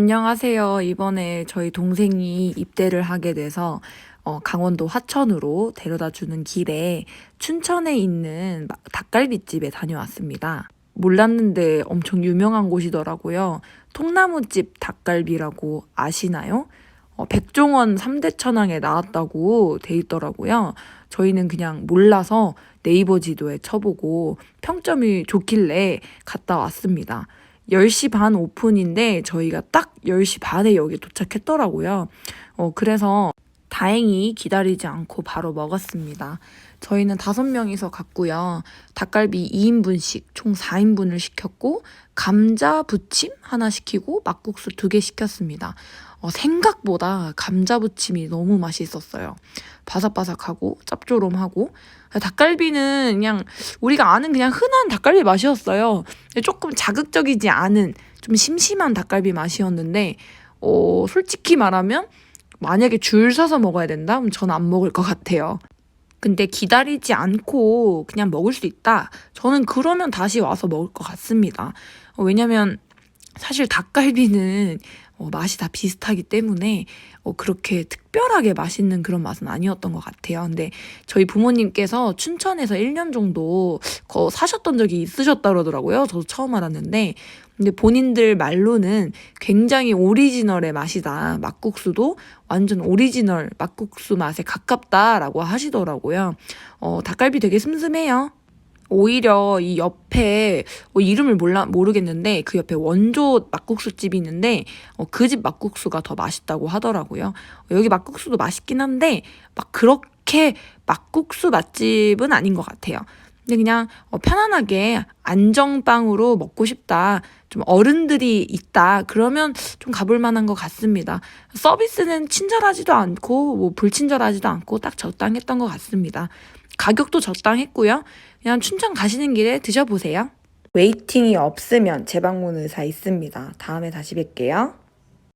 안녕하세요. 이번에 저희 동생이 입대를 하게 돼서 어, 강원도 화천으로 데려다 주는 길에 춘천에 있는 마- 닭갈비집에 다녀왔습니다. 몰랐는데 엄청 유명한 곳이더라고요. 통나무집 닭갈비라고 아시나요? 어, 백종원 3대 천왕에 나왔다고 돼 있더라고요. 저희는 그냥 몰라서 네이버 지도에 쳐보고 평점이 좋길래 갔다 왔습니다. 10시 반 오픈인데 저희가 딱 10시 반에 여기 도착했더라고요. 어, 그래서 다행히 기다리지 않고 바로 먹었습니다. 저희는 다섯 명이서 갔고요. 닭갈비 2인분씩 총 4인분을 시켰고 감자 부침 하나 시키고 막국수 두 개 시켰습니다. 어, 생각보다 감자 부침이 너무 맛있었어요. 바삭바삭하고 짭조름하고 닭갈비는 그냥 우리가 아는 그냥 흔한 닭갈비 맛이었어요. 조금 자극적이지 않은 좀 심심한 닭갈비 맛이었는데 어, 솔직히 말하면 만약에 줄 서서 먹어야 된다? 그럼 저는 안 먹을 것 같아요. 근데 기다리지 않고 그냥 먹을 수 있다? 저는 그러면 다시 와서 먹을 것 같습니다. 어, 왜냐면 사실 닭갈비는 어, 맛이 다 비슷하기 때문에 어, 그렇게 특별하게 맛있는 그런 맛은 아니었던 것 같아요. 근데 저희 부모님께서 춘천에서 1년 정도 거 사셨던 적이 있으셨다 그러더라고요. 저도 처음 알았는데. 근데 본인들 말로는 굉장히 오리지널의 맛이다. 막국수도 완전 오리지널 막국수 맛에 가깝다라고 하시더라고요. 어, 닭갈비 되게 슴슴해요. 오히려 이 옆에 어, 이름을 몰라 모르겠는데 그 옆에 원조 막국수 집이 있는데 어, 그 집 막국수가 더 맛있다고 하더라고요. 어, 여기 막국수도 맛있긴 한데 막 그렇게 막국수 맛집은 아닌 것 같아요. 근데 그냥 어, 편안하게 안정빵으로 먹고 싶다. 좀 어른들이 있다. 그러면 좀 가볼 만한 것 같습니다. 서비스는 친절하지도 않고 뭐 불친절하지도 않고 딱 적당했던 것 같습니다. 가격도 적당했고요. 그냥 춘천 가시는 길에 드셔보세요. 웨이팅이 없으면 재방문 의사 있습니다. 다음에 다시 뵐게요.